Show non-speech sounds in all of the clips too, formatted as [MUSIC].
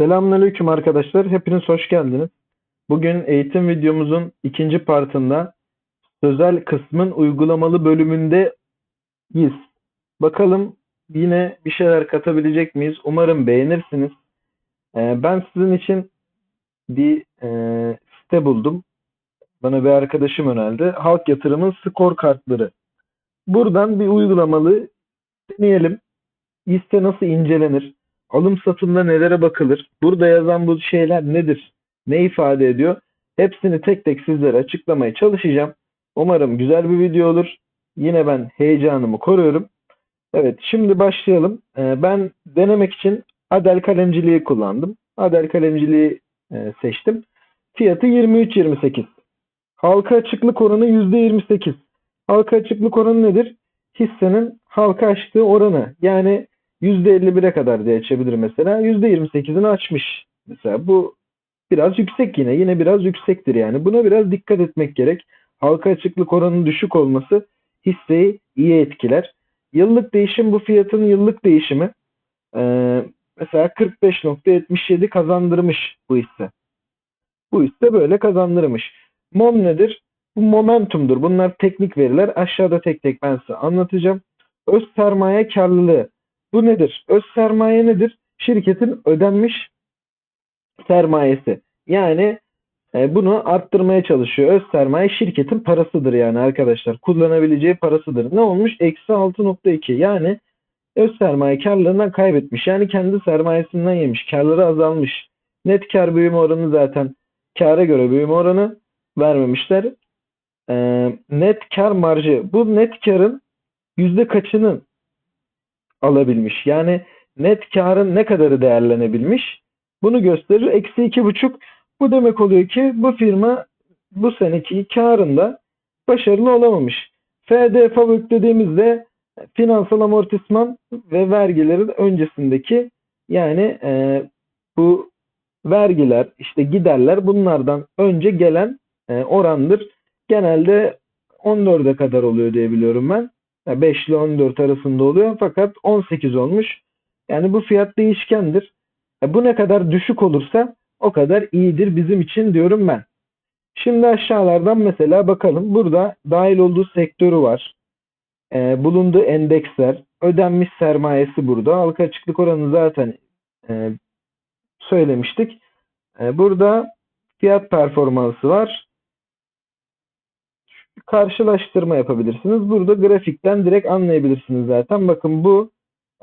Selamünaleyküm arkadaşlar. Hepiniz hoş geldiniz. Bugün eğitim videomuzun ikinci partında sözel kısmın uygulamalı bölümündeyiz. Bakalım yine bir şeyler katabilecek miyiz? Umarım beğenirsiniz. Ee, ben sizin için bir e, site buldum. Bana bir arkadaşım önerdi. Halk Yatırım'ın skor kartları. Buradan bir uygulamalı deneyelim. Liste nasıl incelenir? Alım satımda nelere bakılır? Burada yazan bu şeyler nedir? Ne ifade ediyor? Hepsini tek tek sizlere açıklamaya çalışacağım. Umarım güzel bir video olur. Yine ben heyecanımı koruyorum. Evet şimdi başlayalım. Ee, ben denemek için Adel kalemciliği kullandım. Adel kalemciliği e, seçtim. Fiyatı 23.28. Halka açıklık oranı %28. Halka açıklık oranı nedir? Hissenin halka açtığı oranı. Yani %51'e kadar diye açabilir mesela. %28'ini açmış. Mesela bu biraz yüksek yine. Yine biraz yüksektir yani. Buna biraz dikkat etmek gerek. Halka açıklık oranının düşük olması hisseyi iyi etkiler. Yıllık değişim bu fiyatın yıllık değişimi. Ee, mesela 45.77 kazandırmış bu hisse. Bu hisse böyle kazandırmış. Mom nedir? Bu momentumdur. Bunlar teknik veriler. Aşağıda tek tek ben size anlatacağım. Öz sermaye karlılığı. Bu nedir? Öz sermaye nedir? Şirketin ödenmiş sermayesi. Yani e, bunu arttırmaya çalışıyor. Öz sermaye şirketin parasıdır yani arkadaşlar. Kullanabileceği parasıdır. Ne olmuş? Eksi 6.2. Yani öz sermaye karlarından kaybetmiş. Yani kendi sermayesinden yemiş. Karları azalmış. Net kar büyüme oranı zaten kara göre büyüme oranı vermemişler. E, net kar marjı. Bu net karın yüzde kaçının alabilmiş? Yani net karın ne kadarı değerlenebilmiş? Bunu gösterir. Eksi iki buçuk. Bu demek oluyor ki bu firma bu seneki karında başarılı olamamış. FD FAVÖK dediğimizde finansal amortisman ve vergilerin öncesindeki yani e, bu vergiler işte giderler bunlardan önce gelen e, orandır. Genelde 14'e kadar oluyor diye biliyorum ben. 5 ile 14 arasında oluyor fakat 18 olmuş. Yani bu fiyat değişkendir. Bu ne kadar düşük olursa o kadar iyidir bizim için diyorum ben. Şimdi aşağılardan mesela bakalım. Burada dahil olduğu sektörü var. E, bulunduğu endeksler, ödenmiş sermayesi burada. Halka açıklık oranı zaten e, söylemiştik. E, burada fiyat performansı var karşılaştırma yapabilirsiniz. Burada grafikten direkt anlayabilirsiniz zaten. Bakın bu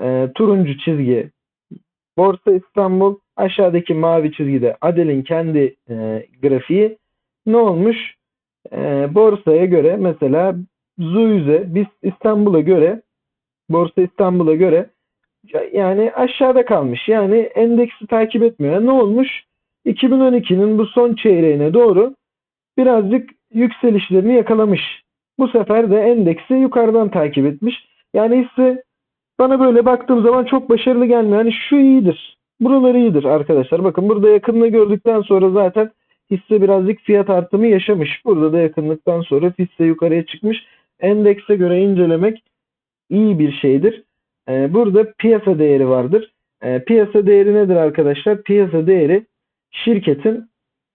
e, turuncu çizgi Borsa İstanbul aşağıdaki mavi çizgide Adel'in kendi e, grafiği ne olmuş? E, borsaya göre mesela Zuyze biz İstanbul'a göre Borsa İstanbul'a göre yani aşağıda kalmış. Yani endeksi takip etmiyor. Ne olmuş? 2012'nin bu son çeyreğine doğru birazcık yükselişlerini yakalamış. Bu sefer de endeksi yukarıdan takip etmiş. Yani hisse bana böyle baktığım zaman çok başarılı gelmiyor. Yani şu iyidir. Buralar iyidir arkadaşlar. Bakın burada yakınlığı gördükten sonra zaten hisse birazcık fiyat artımı yaşamış. Burada da yakınlıktan sonra hisse yukarıya çıkmış. Endekse göre incelemek iyi bir şeydir. Ee, burada piyasa değeri vardır. Ee, piyasa değeri nedir arkadaşlar? Piyasa değeri şirketin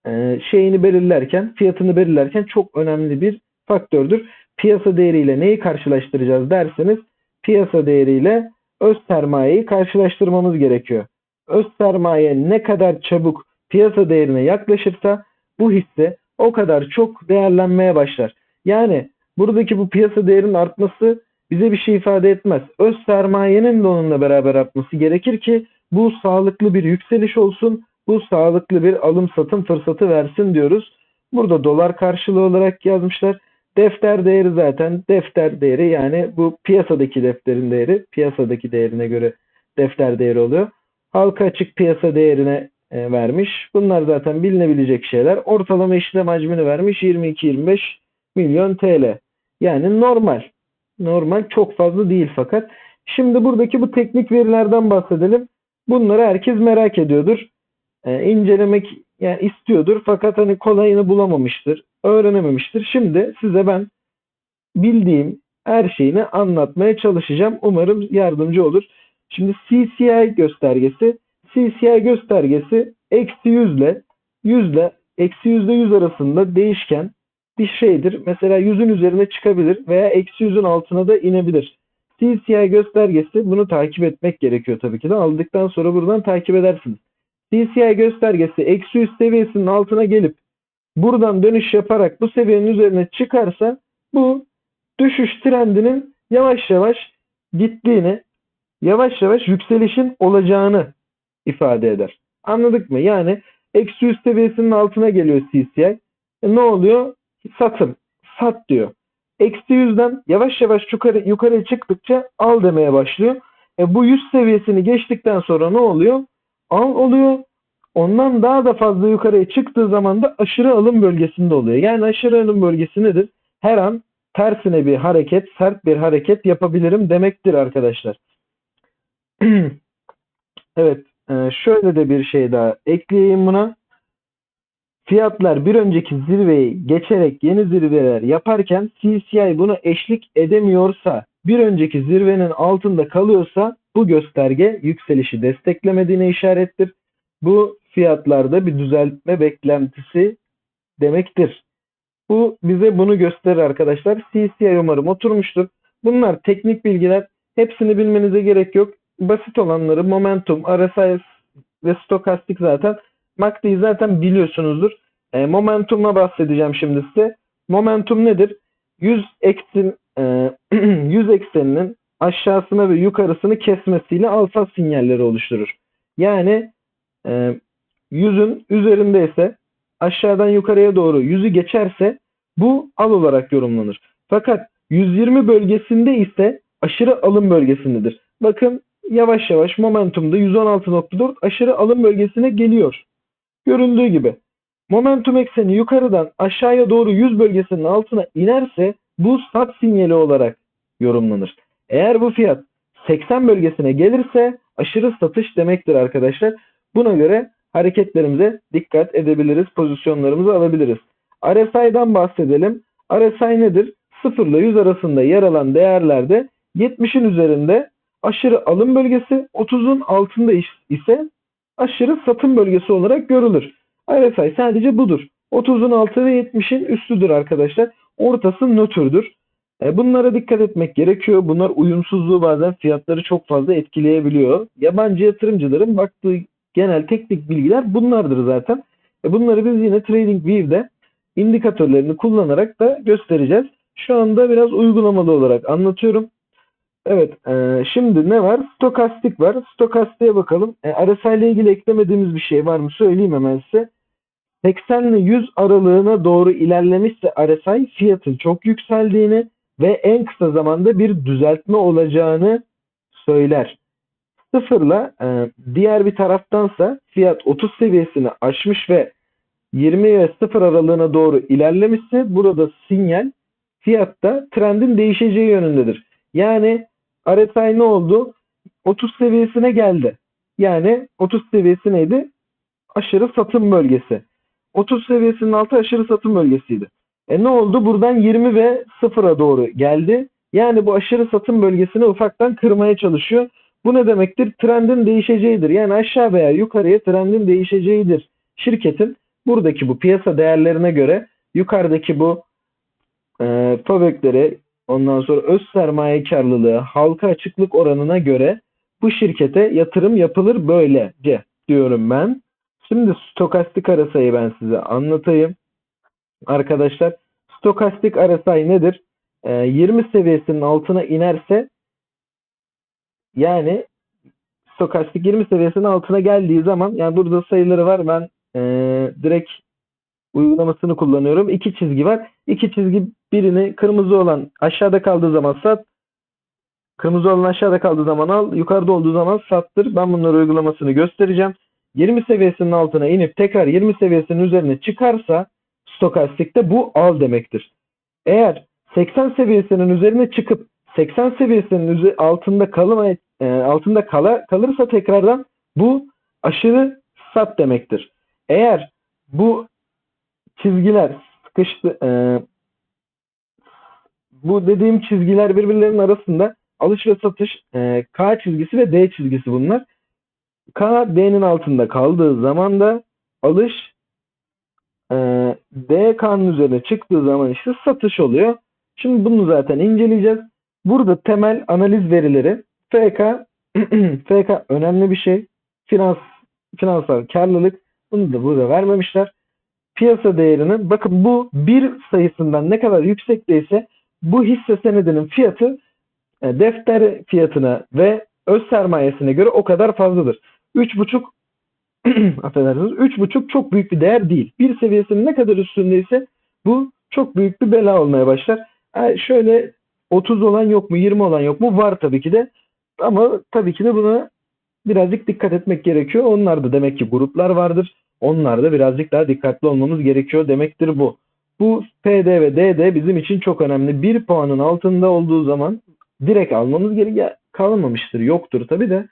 e, şeyini belirlerken, fiyatını belirlerken çok önemli bir faktördür. Piyasa değeriyle neyi karşılaştıracağız derseniz piyasa değeriyle öz sermayeyi karşılaştırmamız gerekiyor. Öz sermaye ne kadar çabuk piyasa değerine yaklaşırsa bu hisse o kadar çok değerlenmeye başlar. Yani buradaki bu piyasa değerinin artması bize bir şey ifade etmez. Öz sermayenin de onunla beraber artması gerekir ki bu sağlıklı bir yükseliş olsun bu sağlıklı bir alım satım fırsatı versin diyoruz. Burada dolar karşılığı olarak yazmışlar. Defter değeri zaten defter değeri yani bu piyasadaki defterin değeri piyasadaki değerine göre defter değeri oluyor. Halka açık piyasa değerine e, vermiş. Bunlar zaten bilinebilecek şeyler. Ortalama işlem hacmini vermiş 22-25 milyon TL. Yani normal. Normal çok fazla değil fakat. Şimdi buradaki bu teknik verilerden bahsedelim. Bunları herkes merak ediyordur e, incelemek yani istiyordur fakat hani kolayını bulamamıştır, öğrenememiştir. Şimdi size ben bildiğim her şeyini anlatmaya çalışacağım. Umarım yardımcı olur. Şimdi CCI göstergesi CCI göstergesi eksi 100 ile 100 ile eksi yüzde 100 arasında değişken bir şeydir. Mesela 100'ün üzerine çıkabilir veya eksi 100'ün altına da inebilir. CCI göstergesi bunu takip etmek gerekiyor tabii ki de. Aldıktan sonra buradan takip edersiniz. CCI göstergesi eksi 100 seviyesinin altına gelip buradan dönüş yaparak bu seviyenin üzerine çıkarsa bu düşüş trendinin yavaş yavaş gittiğini, yavaş yavaş yükselişin olacağını ifade eder. Anladık mı? Yani eksi 100 seviyesinin altına geliyor CCI. E ne oluyor? Satım. Sat diyor. Eksi 100'den yavaş yavaş yukarı, yukarıya çıktıkça al demeye başlıyor. E bu 100 seviyesini geçtikten sonra ne oluyor? Al oluyor. Ondan daha da fazla yukarıya çıktığı zaman da aşırı alım bölgesinde oluyor. Yani aşırı alım bölgesi nedir? Her an tersine bir hareket, sert bir hareket yapabilirim demektir arkadaşlar. [CLEARS THROAT] evet, e, şöyle de bir şey daha ekleyeyim buna. Fiyatlar bir önceki zirveyi geçerek yeni zirveler yaparken CCI bunu eşlik edemiyorsa, bir önceki zirvenin altında kalıyorsa bu gösterge yükselişi desteklemediğine işarettir. Bu fiyatlarda bir düzeltme beklentisi demektir. Bu bize bunu gösterir arkadaşlar. CCI umarım oturmuştur. Bunlar teknik bilgiler. Hepsini bilmenize gerek yok. Basit olanları momentum, RSI ve stokastik zaten. MACD'yi zaten biliyorsunuzdur. E, momentum'a bahsedeceğim şimdi size. Momentum nedir? 100 eksin e, [CLEARS THROAT] 100 ekseninin aşağısına ve yukarısını kesmesiyle alfa sinyalleri oluşturur. Yani e, 100'ün üzerindeyse aşağıdan yukarıya doğru 100'ü geçerse bu al olarak yorumlanır. Fakat 120 bölgesinde ise aşırı alım bölgesindedir. Bakın yavaş yavaş momentumda 116.4 aşırı alım bölgesine geliyor. Görüldüğü gibi momentum ekseni yukarıdan aşağıya doğru 100 bölgesinin altına inerse bu sat sinyali olarak yorumlanır. Eğer bu fiyat 80 bölgesine gelirse aşırı satış demektir arkadaşlar. Buna göre hareketlerimize dikkat edebiliriz, pozisyonlarımızı alabiliriz. RSI'dan bahsedelim. RSI nedir? 0 ile 100 arasında yer alan değerlerde 70'in üzerinde aşırı alım bölgesi, 30'un altında ise aşırı satım bölgesi olarak görülür. RSI sadece budur. 30'un altı ve 70'in üstüdür arkadaşlar. Ortası nötrdür. E, bunlara dikkat etmek gerekiyor. Bunlar uyumsuzluğu bazen fiyatları çok fazla etkileyebiliyor. Yabancı yatırımcıların baktığı genel teknik bilgiler bunlardır zaten. E, bunları biz yine TradingView'de indikatörlerini kullanarak da göstereceğiz. Şu anda biraz uygulamalı olarak anlatıyorum. Evet, e, şimdi ne var? Stokastik var. Stokastiğe bakalım. E, RSI ile ilgili eklemediğimiz bir şey var mı? Söyleyeyim hemen size. 80 ile 100 aralığına doğru ilerlemişse RSI fiyatın çok yükseldiğini ve en kısa zamanda bir düzeltme olacağını söyler. Sıfırla e, diğer bir taraftansa fiyat 30 seviyesini aşmış ve 20 ve 0 aralığına doğru ilerlemişse burada sinyal fiyatta trendin değişeceği yönündedir. Yani RSI ne oldu? 30 seviyesine geldi. Yani 30 seviyesi neydi? Aşırı satım bölgesi. 30 seviyesinin altı aşırı satım bölgesiydi. E ne oldu? Buradan 20 ve 0'a doğru geldi. Yani bu aşırı satım bölgesini ufaktan kırmaya çalışıyor. Bu ne demektir? Trendin değişeceğidir. Yani aşağı veya yukarıya trendin değişeceğidir. Şirketin buradaki bu piyasa değerlerine göre yukarıdaki bu e, FAVÖK'leri ondan sonra öz sermaye karlılığı, halka açıklık oranına göre bu şirkete yatırım yapılır böylece diyorum ben. Şimdi stokastik arasayı ben size anlatayım. Arkadaşlar stokastik arasay nedir? E, 20 seviyesinin altına inerse yani stokastik 20 seviyesinin altına geldiği zaman yani burada sayıları var ben e, direkt uygulamasını kullanıyorum. İki çizgi var. İki çizgi birini kırmızı olan aşağıda kaldığı zaman sat. Kırmızı olan aşağıda kaldığı zaman al. Yukarıda olduğu zaman sattır. Ben bunları uygulamasını göstereceğim. 20 seviyesinin altına inip tekrar 20 seviyesinin üzerine çıkarsa stokastikte bu al demektir. Eğer 80 seviyesinin üzerine çıkıp 80 seviyesinin altında kalma, e, altında kala, kalırsa tekrardan bu aşırı sat demektir. Eğer bu çizgiler sıkıştı e, bu dediğim çizgiler birbirlerinin arasında alış ve satış e, K çizgisi ve D çizgisi bunlar. K D'nin altında kaldığı zaman da alış e, D K'nın üzerine çıktığı zaman işte satış oluyor. Şimdi bunu zaten inceleyeceğiz. Burada temel analiz verileri FK [CLEARS THROAT] FK önemli bir şey. Finans finansal karlılık bunu da burada vermemişler. Piyasa değerinin bakın bu bir sayısından ne kadar yüksekteyse bu hisse senedinin fiyatı e, defter fiyatına ve öz sermayesine göre o kadar fazladır. 3,5 [CLEARS THROAT] affedersiniz 3,5 çok büyük bir değer değil. Bir seviyesinin ne kadar üstündeyse bu çok büyük bir bela olmaya başlar. Yani şöyle 30 olan yok mu 20 olan yok mu var tabii ki de ama tabii ki de buna birazcık dikkat etmek gerekiyor. Onlar da demek ki gruplar vardır. Onlar da birazcık daha dikkatli olmamız gerekiyor demektir bu. Bu PD ve DD bizim için çok önemli. Bir puanın altında olduğu zaman direkt almamız gerekiyor. Kalmamıştır, yoktur tabii de.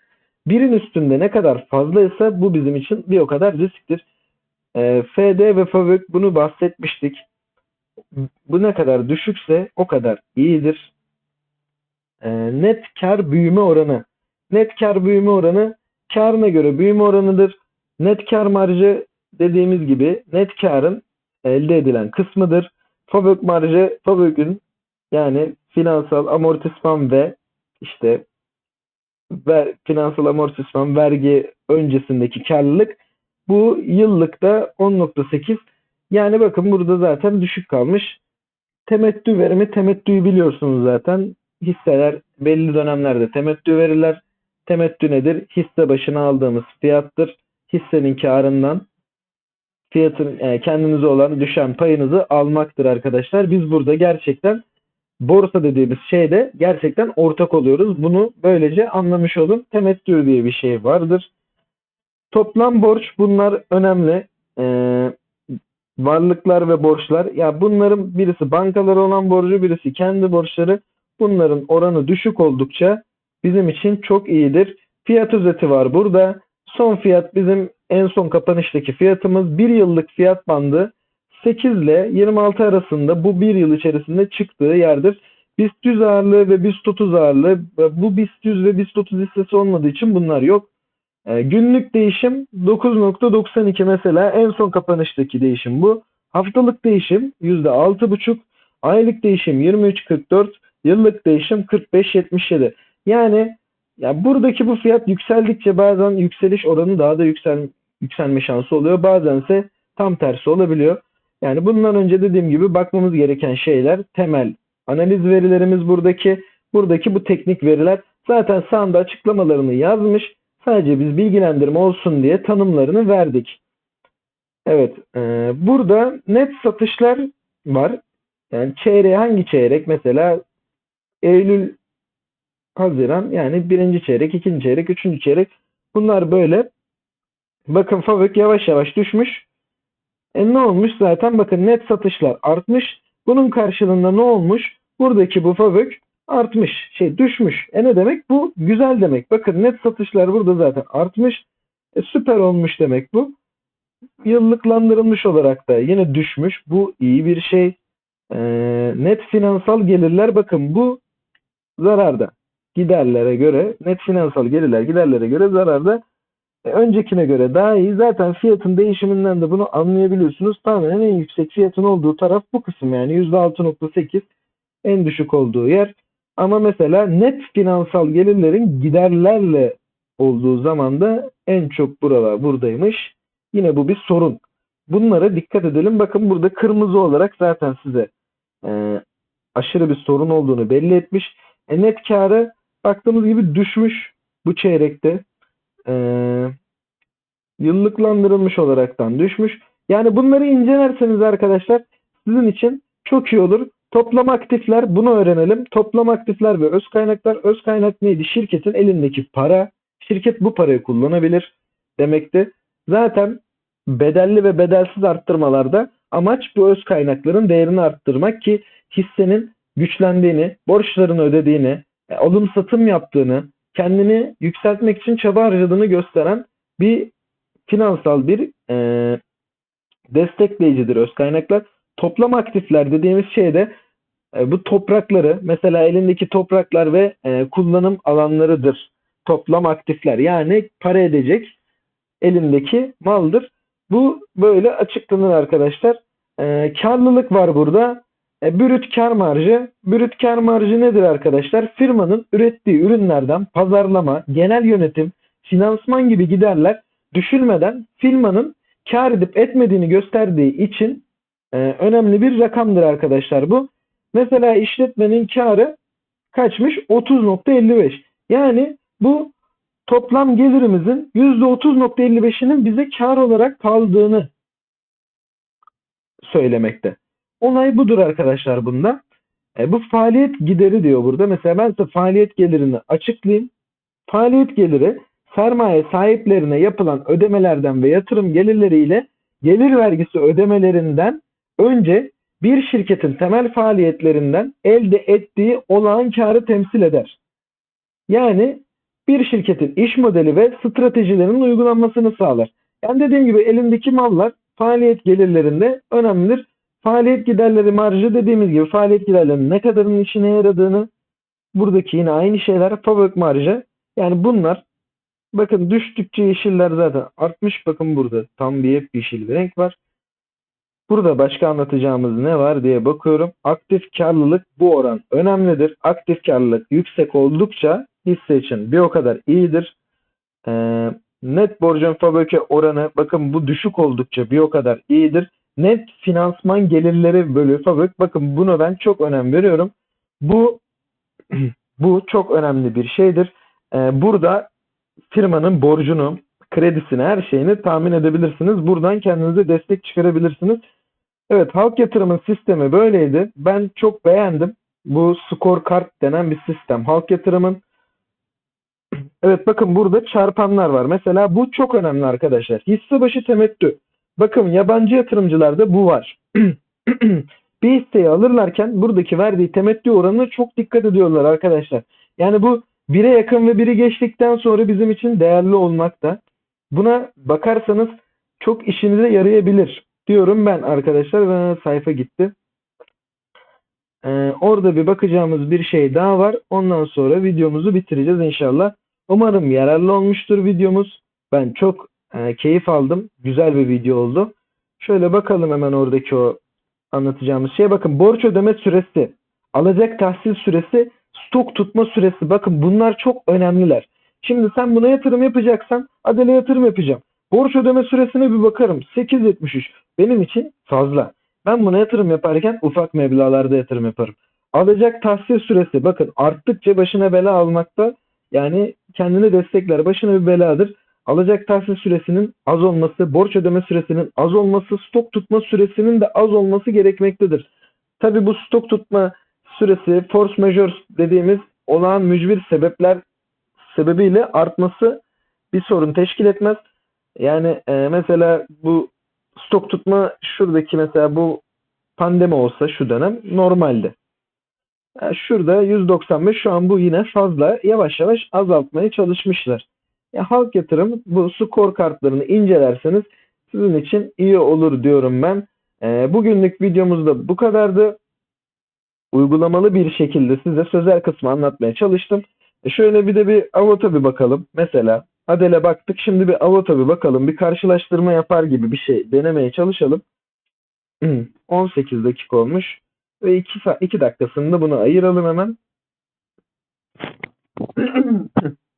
Birin üstünde ne kadar fazlaysa bu bizim için bir o kadar risktir. E, FD ve FAVÖK bunu bahsetmiştik. Bu ne kadar düşükse o kadar iyidir. E, net kar büyüme oranı. Net kar büyüme oranı karına göre büyüme oranıdır. Net kar marjı dediğimiz gibi net karın elde edilen kısmıdır. FAVÖK marjı FAVÖK'ün yani finansal amortisman ve işte ver, finansal amortisman vergi öncesindeki karlılık bu yıllıkta 10.8 yani bakın burada zaten düşük kalmış. Temettü verimi temettüyü biliyorsunuz zaten. Hisseler belli dönemlerde temettü verirler. Temettü nedir? Hisse başına aldığımız fiyattır. Hissenin karından fiyatın e, kendinize olan düşen payınızı almaktır arkadaşlar. Biz burada gerçekten borsa dediğimiz şeyde gerçekten ortak oluyoruz. Bunu böylece anlamış olun. Temettü diye bir şey vardır. Toplam borç bunlar önemli. Ee, varlıklar ve borçlar. Ya bunların birisi bankalara olan borcu, birisi kendi borçları. Bunların oranı düşük oldukça bizim için çok iyidir. Fiyat özeti var burada. Son fiyat bizim en son kapanıştaki fiyatımız. Bir yıllık fiyat bandı 8 ile 26 arasında bu bir yıl içerisinde çıktığı yerdir. BIST 100 ağırlığı ve BIST 30 ağırlığı bu BIST 100 ve BIST 30 hissesi olmadığı için bunlar yok. E, günlük değişim 9.92 mesela en son kapanıştaki değişim bu. Haftalık değişim %6.5, aylık değişim 23.44, yıllık değişim 45.77. Yani ya buradaki bu fiyat yükseldikçe bazen yükseliş oranı daha da yüksel, yükselme şansı oluyor. Bazense tam tersi olabiliyor. Yani bundan önce dediğim gibi bakmamız gereken şeyler temel analiz verilerimiz buradaki. Buradaki bu teknik veriler zaten sağında açıklamalarını yazmış. Sadece biz bilgilendirme olsun diye tanımlarını verdik. Evet. E, burada net satışlar var. Yani çeyreğe hangi çeyrek? Mesela Eylül, Haziran yani birinci çeyrek, ikinci çeyrek, üçüncü çeyrek. Bunlar böyle. Bakın Favök yavaş yavaş düşmüş. E ne olmuş zaten bakın net satışlar artmış. Bunun karşılığında ne olmuş? Buradaki bu fabrik artmış. Şey düşmüş. E ne demek? Bu güzel demek. Bakın net satışlar burada zaten artmış. E süper olmuş demek bu. Yıllıklandırılmış olarak da yine düşmüş. Bu iyi bir şey. E, net finansal gelirler bakın bu zararda. Giderlere göre net finansal gelirler giderlere göre zararda. E, öncekine göre daha iyi. Zaten fiyatın değişiminden de bunu anlayabiliyorsunuz. Tamamen en yüksek fiyatın olduğu taraf bu kısım yani %6.8 en düşük olduğu yer. Ama mesela net finansal gelirlerin giderlerle olduğu zaman da en çok buralar buradaymış. Yine bu bir sorun. Bunlara dikkat edelim. Bakın burada kırmızı olarak zaten size e, aşırı bir sorun olduğunu belli etmiş. E, net karı baktığımız gibi düşmüş bu çeyrekte e, yıllıklandırılmış olaraktan düşmüş. Yani bunları incelerseniz arkadaşlar sizin için çok iyi olur. Toplam aktifler bunu öğrenelim. Toplam aktifler ve öz kaynaklar. Öz kaynak neydi? Şirketin elindeki para. Şirket bu parayı kullanabilir demekti. Zaten bedelli ve bedelsiz arttırmalarda amaç bu öz kaynakların değerini arttırmak ki hissenin güçlendiğini, borçlarını ödediğini, e, alım satım yaptığını, kendini yükseltmek için çaba harcadığını gösteren bir finansal bir e, destekleyicidir öz kaynaklar. Toplam aktifler dediğimiz şey de e, bu toprakları mesela elindeki topraklar ve e, kullanım alanlarıdır. toplam aktifler. Yani para edecek elindeki maldır. Bu böyle açıklanır arkadaşlar. Ee, karlılık var burada. E, brüt kar marjı. Brüt kar marjı nedir arkadaşlar? Firmanın ürettiği ürünlerden pazarlama, genel yönetim, finansman gibi giderler düşülmeden firmanın kar edip etmediğini gösterdiği için e, önemli bir rakamdır arkadaşlar bu. Mesela işletmenin karı kaçmış? 30.55. Yani bu toplam gelirimizin %30.55'inin bize kar olarak kaldığını söylemekte. Olay budur arkadaşlar bunda. E, bu faaliyet gideri diyor burada. Mesela ben size faaliyet gelirini açıklayayım. Faaliyet geliri sermaye sahiplerine yapılan ödemelerden ve yatırım gelirleriyle gelir vergisi ödemelerinden önce bir şirketin temel faaliyetlerinden elde ettiği olağan karı temsil eder. Yani bir şirketin iş modeli ve stratejilerinin uygulanmasını sağlar. Yani dediğim gibi elindeki mallar faaliyet gelirlerinde önemlidir. Faaliyet giderleri marjı dediğimiz gibi faaliyet giderlerinin ne kadarının işine yaradığını buradaki yine aynı şeyler fabrik marjı. Yani bunlar bakın düştükçe yeşiller zaten artmış. Bakın burada tam bir hep yeşil bir renk var. Burada başka anlatacağımız ne var diye bakıyorum. Aktif karlılık bu oran önemlidir. Aktif karlılık yüksek oldukça hisse için bir o kadar iyidir. Ee, net borcun fabrika oranı bakın bu düşük oldukça bir o kadar iyidir. Net finansman gelirleri bölü fabrik bakın bunu ben çok önem veriyorum. Bu [CLEARS THROAT] bu çok önemli bir şeydir. Ee, burada firmanın borcunu, kredisini, her şeyini tahmin edebilirsiniz. Buradan kendinize destek çıkarabilirsiniz. Evet halk yatırımın sistemi böyleydi. Ben çok beğendim. Bu skor kart denen bir sistem. Halk yatırımın [CLEARS THROAT] Evet bakın burada çarpanlar var. Mesela bu çok önemli arkadaşlar. Hisse başı temettü. Bakın yabancı yatırımcılarda bu var. [CLEARS THROAT] bir hisseyi alırlarken buradaki verdiği temettü oranına çok dikkat ediyorlar arkadaşlar. Yani bu bire yakın ve biri geçtikten sonra bizim için değerli olmakta. Buna bakarsanız çok işinize yarayabilir diyorum ben arkadaşlar. Ve sayfa gitti. Ee, orada bir bakacağımız bir şey daha var. Ondan sonra videomuzu bitireceğiz inşallah. Umarım yararlı olmuştur videomuz. Ben çok e, keyif aldım. Güzel bir video oldu. Şöyle bakalım hemen oradaki o anlatacağımız şeye. Bakın borç ödeme süresi, alacak tahsil süresi, stok tutma süresi. Bakın bunlar çok önemliler. Şimdi sen buna yatırım yapacaksan Adele yatırım yapacağım. Borç ödeme süresine bir bakarım. 8.73. Benim için fazla. Ben buna yatırım yaparken ufak meblağlarda yatırım yaparım. Alacak tahsil süresi bakın arttıkça başına bela almakta yani kendini destekler. Başına bir beladır. Alacak tahsil süresinin az olması, borç ödeme süresinin az olması, stok tutma süresinin de az olması gerekmektedir. Tabi bu stok tutma süresi force majeure dediğimiz olağan mücbir sebepler sebebiyle artması bir sorun teşkil etmez. Yani e, mesela bu stok tutma şuradaki mesela bu pandemi olsa şu dönem normalde. Yani şurada 195 şu an bu yine fazla yavaş yavaş azaltmaya çalışmışlar. Ya halk yatırım bu skor kartlarını incelerseniz sizin için iyi olur diyorum ben. E, bugünlük videomuzda bu kadardı. Uygulamalı bir şekilde size sözel kısmı anlatmaya çalıştım. E şöyle bir de bir avota bir bakalım. Mesela Adele baktık. Şimdi bir avota bir bakalım. Bir karşılaştırma yapar gibi bir şey denemeye çalışalım. [CLEARS THROAT] 18 dakika olmuş. Ve 2, 2 dakikasında bunu ayıralım hemen. [CLEARS THROAT]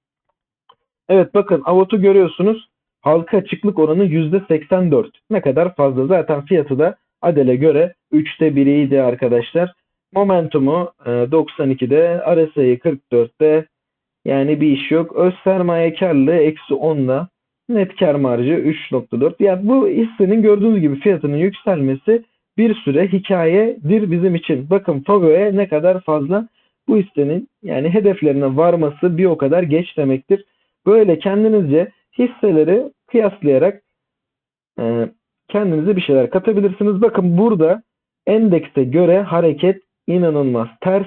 evet bakın Avot'u görüyorsunuz. Halka açıklık oranı %84. Ne kadar fazla. Zaten fiyatı da Adel'e göre 3'te 1'iydi arkadaşlar. Momentumu 92'de, RSI'yi 44'te. Yani bir iş yok. Öz sermaye karlılığı eksi 10'la. Net kar marjı 3.4. Yani bu hissenin gördüğünüz gibi fiyatının yükselmesi bir süre hikayedir bizim için. Bakın Fago'ya ne kadar fazla bu hissenin yani hedeflerine varması bir o kadar geç demektir. Böyle kendinizce hisseleri kıyaslayarak e, kendinize bir şeyler katabilirsiniz. Bakın burada endekse göre hareket inanılmaz ters.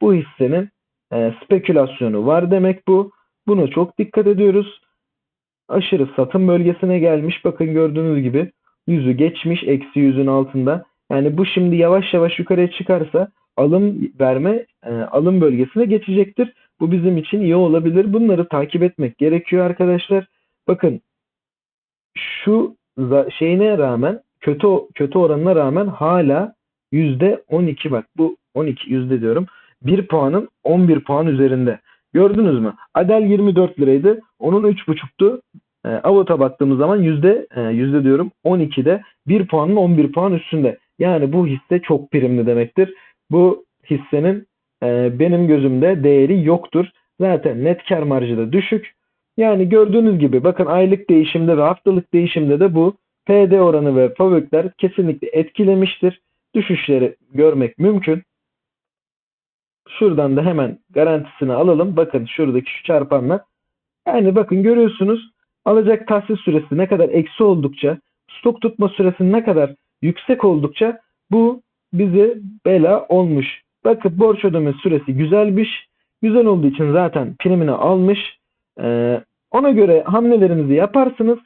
Bu hissenin e, spekülasyonu var demek bu. Buna çok dikkat ediyoruz. Aşırı satım bölgesine gelmiş. Bakın gördüğünüz gibi yüzü geçmiş eksi yüzün altında. Yani bu şimdi yavaş yavaş yukarıya çıkarsa alım verme e, alım bölgesine geçecektir. Bu bizim için iyi olabilir. Bunları takip etmek gerekiyor arkadaşlar. Bakın şu şeyine rağmen kötü kötü oranına rağmen hala %12 bak bu 12 yüzde diyorum. 1 puanın 11 puan üzerinde. Gördünüz mü? Adel 24 liraydı. Onun 3,5'tu. E, Avot'a baktığımız zaman yüzde e, yüzde diyorum 12'de 1 puanın 11 puan üstünde. Yani bu hisse çok primli demektir. Bu hissenin e, benim gözümde değeri yoktur. Zaten net kar marjı da düşük. Yani gördüğünüz gibi bakın aylık değişimde ve haftalık değişimde de bu PD oranı ve FAVÖK'ler kesinlikle etkilemiştir. Düşüşleri görmek mümkün. Şuradan da hemen garantisini alalım. Bakın şuradaki şu çarpanla. Yani bakın görüyorsunuz alacak tahsil süresi ne kadar eksi oldukça, stok tutma süresi ne kadar yüksek oldukça bu bizi bela olmuş. Bakın borç ödeme süresi güzelmiş. Güzel olduğu için zaten primini almış. Ee, ona göre hamlelerinizi yaparsınız.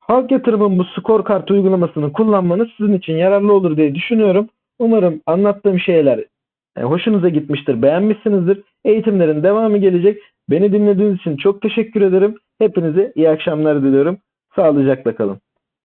Halk yatırımın bu skor kartı uygulamasını kullanmanız sizin için yararlı olur diye düşünüyorum. Umarım anlattığım şeyler e, hoşunuza gitmiştir, beğenmişsinizdir. Eğitimlerin devamı gelecek. Beni dinlediğiniz için çok teşekkür ederim. Hepinize iyi akşamlar diliyorum. Sağlıcakla kalın.